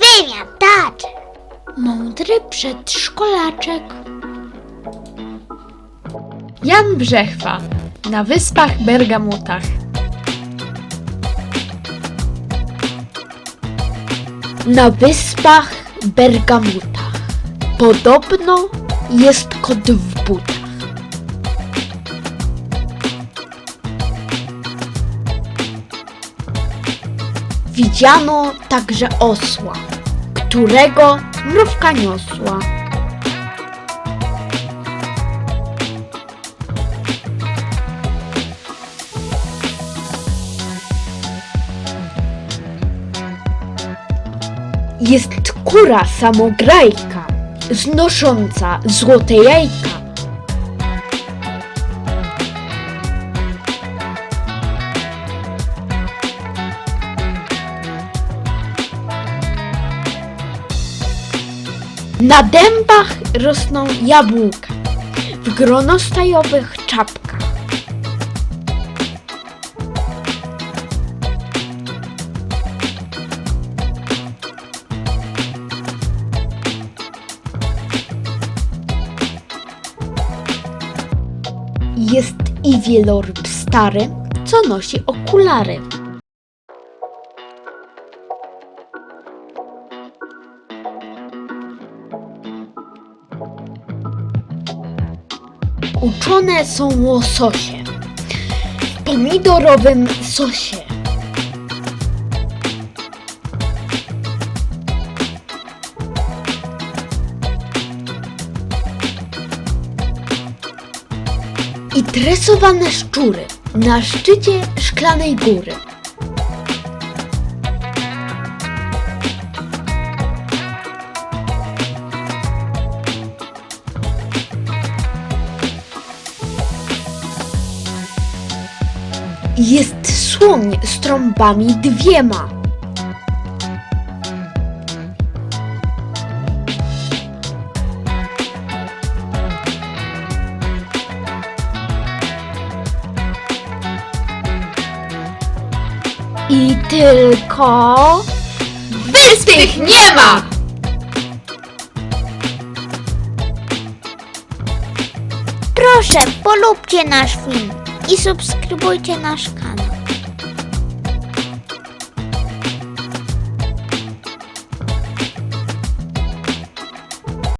Wymiatacz! Mądry przedszkolaczek. Jan Brzechwa na Wyspach Bergamutach. Na wyspach Bergamutach. Podobno jest kot w butach. Widziano także osła, którego mrówka niosła. Jest kura samograjka, znosząca złote jajka. Na dębach rosną jabłka, w gronostajowych czapkach. Jest i wieloryb stary, co nosi okulary. Uczone są łososie w pomidorowym sosie. i tresowane szczury na szczycie szklanej góry. Jest słoń z trąbami dwiema. I tylko Wystych nie ma! Proszę, polubcie nasz film i subskrybujcie nasz kanał.